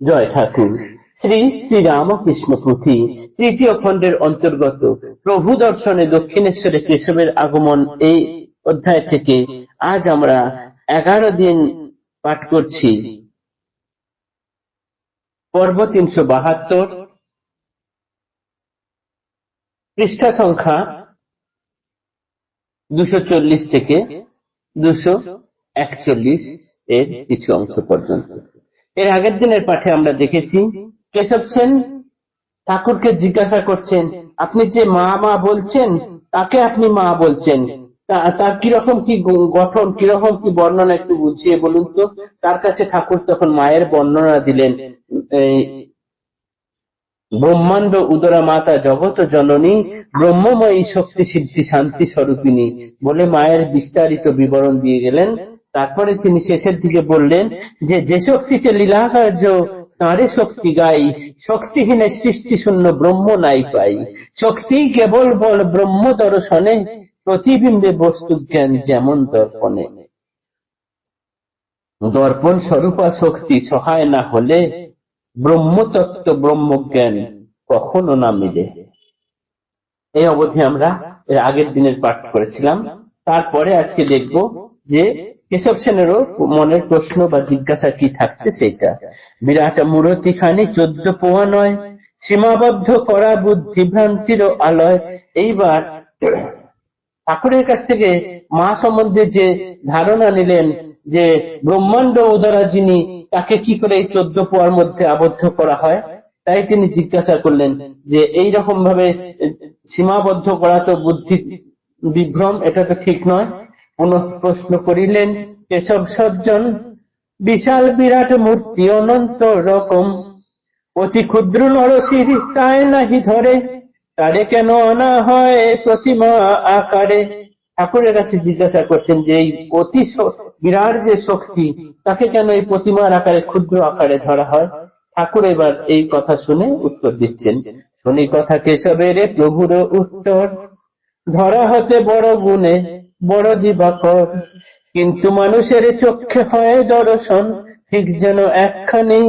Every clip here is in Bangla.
জয় ঠাকুর শ্রী শ্রী রামকৃষ্ণ পুঁথি তৃতীয় খণ্ডের অন্তর্গত প্রভু দর্শনে দক্ষিণেশ্বরে কেশবের আগমন এই অধ্যায় থেকে আজ আমরা এগারো দিন পাঠ করছি। পর্ব তিনশো বাহাত্তর। পৃষ্ঠা সংখ্যা দুশো চল্লিশ থেকে দুশো একচল্লিশ এর কিছু অংশ পর্যন্ত। এর আগের দিনের পাঠে আমরা দেখেছি, কেশব সেন ঠাকুরকে জিজ্ঞাসা করছেন, আপনি যে মা মা বলছেন, তাকে আপনি মা বলছেন? তার কীরকম কি গঠন, কীরকম কি বর্ণনা একটু বুঝিয়ে বলুন তো? তার কাছে ঠাকুর তখন মায়ের বর্ণনা দিলেন ব্রহ্মাণ্ড উদরা মাতা জগত জননী, ব্রহ্মময়ী শক্তি সিদ্ধি শান্তি স্বরূপিনী বলে মায়ের বিস্তারিত বিবরণ দিয়ে গেলেন। তারপরে তিনি শেষের দিকে বললেন যে যে শক্তিতে লীলা কার্য তাঁরে শক্তি গাই, শক্তিহীন সৃষ্টি শূন্য ব্রহ্ম নাই পাই। শক্তি কেবল বল ব্রহ্ম দর্শনে, প্রতিবিম্বে বস্তু জ্ঞান যেমন দর্পণে। দর্পণ স্বরূপা শক্তি সহায় না হলে ব্রহ্মতত্ত্ব ব্রহ্মজ্ঞান কখনো না মিলে। এই অবধি আমরা এর আগের দিনের পাঠ করেছিলাম। তারপরে আজকে দেখব যে কেশব সেনেরও মনের প্রশ্ন বা জিজ্ঞাসা কি থাকছে সেইটা। বিরাট মূরতি খানি চোদ্দ পোয়া নয়। সীমাবদ্ধ করা বুদ্ধি ভ্রান্তির আলয়। এইবার ঠাকুরের কাছ থেকে মা সম্বন্ধে যে ধারণা নিলেন যে ব্রহ্মাণ্ড উদারা যিনি তাকে কি করে এই চোদ্দ পোয়ার মধ্যে আবদ্ধ করা হয়, তাই তিনি জিজ্ঞাসা করলেন যে এই রকম ভাবে সীমাবদ্ধ করা তো বুদ্ধি বিভ্রম, এটা তো ঠিক নয়। প্রশ্ন করিলেন, কেশব সজ্জন, বিশাল বিরাট মূর্তি অনন্ত রকম। অতি ক্ষুদ্র নরশির তাই নাহি ধরে, তারে কেন আনা হয় প্রতিমা আকারে? ঠাকুরের কাছে জিজ্ঞাসা করছেন যে, এই অতি বিরাট যে শক্তি, তাকে কেন এই প্রতিমার আকারে, ক্ষুদ্র আকারে ধরা হয়? ঠাকুর এবার এই কথা শুনে উত্তর দিচ্ছেন, শুনি কথা কেশবের প্রভুর উত্তর, ধরা হতে বড় গুণে বড় দিবাকর। কিন্তু মানুষের চোখে হয় দর্শন, ঠিক যেন একখানি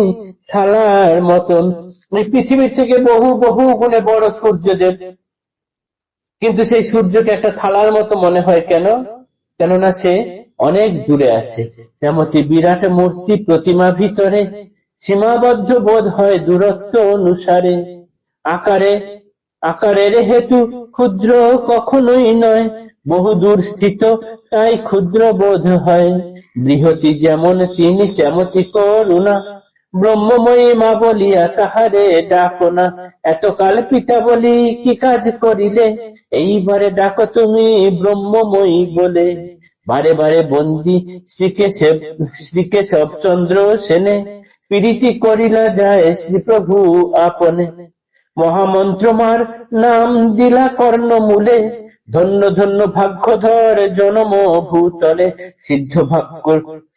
থালার মতন। এই পৃথিবীর থেকে বহু বহু গুণে বড় সূর্যদেব। কিন্তু সেই সূর্যকে একটা থালার মতো মনে হয় কেন? কেননা সে অনেক দূরে আছে। যেমনটি বিরাট মূর্তি প্রতিমা ভিতরে। সীমাবদ্ধ বোধ হয় দূরত্ব অনুসারে। আকারে, আকারের হেতু ক্ষুদ্র কখনোই নয়। বহু দূর স্থিত, তাই ক্ষুদ্র বোধ হয়। বৃহতি যেমন তিনি, তেমতি করুণা। ব্রহ্মময়ী মা বলিয়া তাহারে ডাকো না। এতকাল পিতা বলি, কি কাজ করিলে? এইবারে ডাকো তুমি ব্রহ্মময়ী বলে। বারে বারে বন্দি শ্রীকেশব শ্রীকেশব চন্দ্র সেনে, প্রীতি করিলা যায় শ্রীপ্রভু আপনে। মহামন্ত্রমার নাম দিলা কর্ণমূলে। ধন্য ধন্য ভাগ্যধর জনম ভূতলে সিদ্ধ বাক্য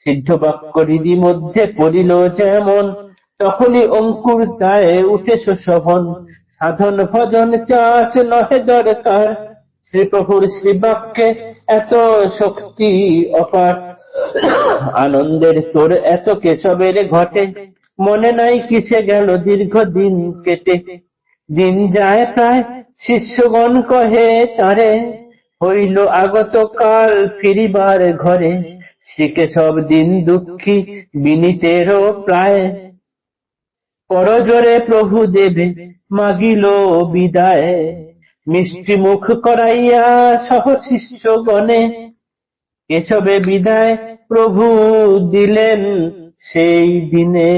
সিদ্ধ বাক্য হৃদি মধ্যে পড়িল যেমন, তখনই অঙ্কুর দায়ে উঠে শোভন সাধন ভজন চাষ নহে দরকার, শ্রীপ্রভুর শ্রীবাক্যে এত শক্তি অপার। আনন্দের তোর এত কেশবের ঘটে, মনে নাই কিসে গেল দীর্ঘদিন কেটে। দিন যায় প্রায় শিষ্যগণ কহে, তারে হইল আগত কাল ফিরিবার ঘরে। শ্রীকেশব দিন দুঃখী বিনীতেরও প্রায়। করজোরে প্রভু দেবে, মাগিল বিদায়। মিষ্টি মুখ করাইয়া সহ শিষ্যগণে কেশবে বিদায় প্রভু দিলেন সেই দিনে।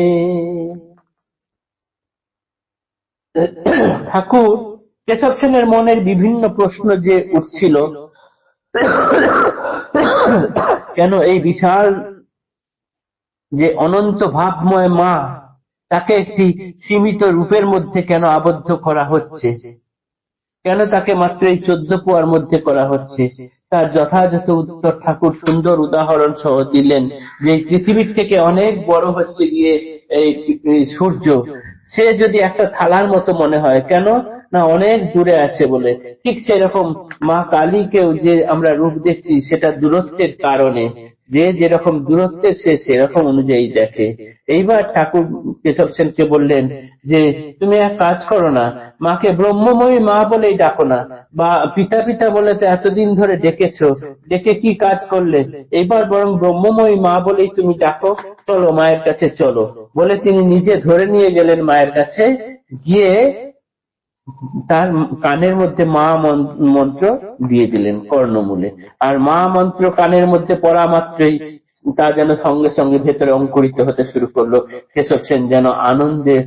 ঠাকুর কেশব সেনের মনের বিভিন্ন প্রশ্ন যে উঠছিল, কেন এই বিশাল যে অনন্ত ভাবময় মা তাকে একটি সীমিত রূপের মধ্যে কেন আবদ্ধ করা হচ্ছে? কেন তাকে মাত্র এই চোদ্দ পোয়ার মধ্যে করা হচ্ছে? তার যথাযথ উত্তর ঠাকুর সুন্দর উদাহরণ সহ দিলেন যে পৃথিবীর থেকে অনেক বড় হচ্ছে গিয়ে এই এই সূর্য। সে যদি একটা থালার মতো মনে হয়, কেন? না, অনেক দূরে আছে বলে। ঠিক সেরকম মা কালীকেও যে আমরা রূপ দেখছি, সেটা দূরত্বের কারণে। যে যেরকম দূরত্বে সে সেরকম অনুযায়ী দেখে। এইবার ঠাকুর কেশব সেনকে বললেন যে, তুমি এক কাজ করো না, মাকে ব্রহ্মময়ী মা বলেই ডাকো না। বা পিতা পিতা বলে তো এতদিন ধরে ডেকেছো, ডেকে কি কাজ করলে? এইবার বরং ব্রহ্মময়ী মা বলেই তুমি ডাকো, চলো মায়ের কাছে চলো। বলে তিনি নিজে ধরে নিয়ে গেলেন মায়ের কাছে। গিয়ে তার কানের মধ্যে মা মন্ত্র দিয়ে দিলেন কর্ণমূলে। আর মা মন্ত্র কানের মধ্যে পড়া মাত্রই তা যেন সঙ্গে সঙ্গে ভেতরে অঙ্কুরিত হতে শুরু করল। কেশব সেন যেন আনন্দে,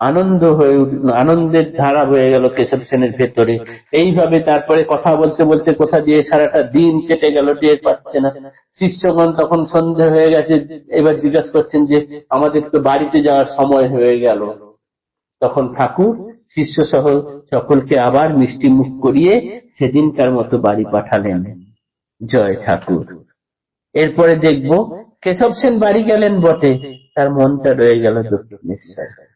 আনন্দ হয়ে আনন্দের ধারা বয়ে গেল কেশব সেনের ভেতরে। এইভাবে তারপরে কথা বলতে বলতে কোথা দিয়ে সারাটা দিন কেটে গেল টের পাচ্ছে না। শিষ্যগণ তখন সন্ধে হয়ে গেছে, এবার জিজ্ঞাসা করছেন যে, আমাদের তো বাড়িতে যাওয়ার সময় হয়ে গেল। তখন ঠাকুর শিষ্য সহ সকলকে আবার মিষ্টি মুখ করিয়ে সেদিনকার মতো বাড়ি পাঠালেন। জয় ঠাকুর। এরপরে দেখব কেশব সেন বাড়ি গেলেন বটে, তার মনটা রয়ে গেল দক্ষিণেশ্বর।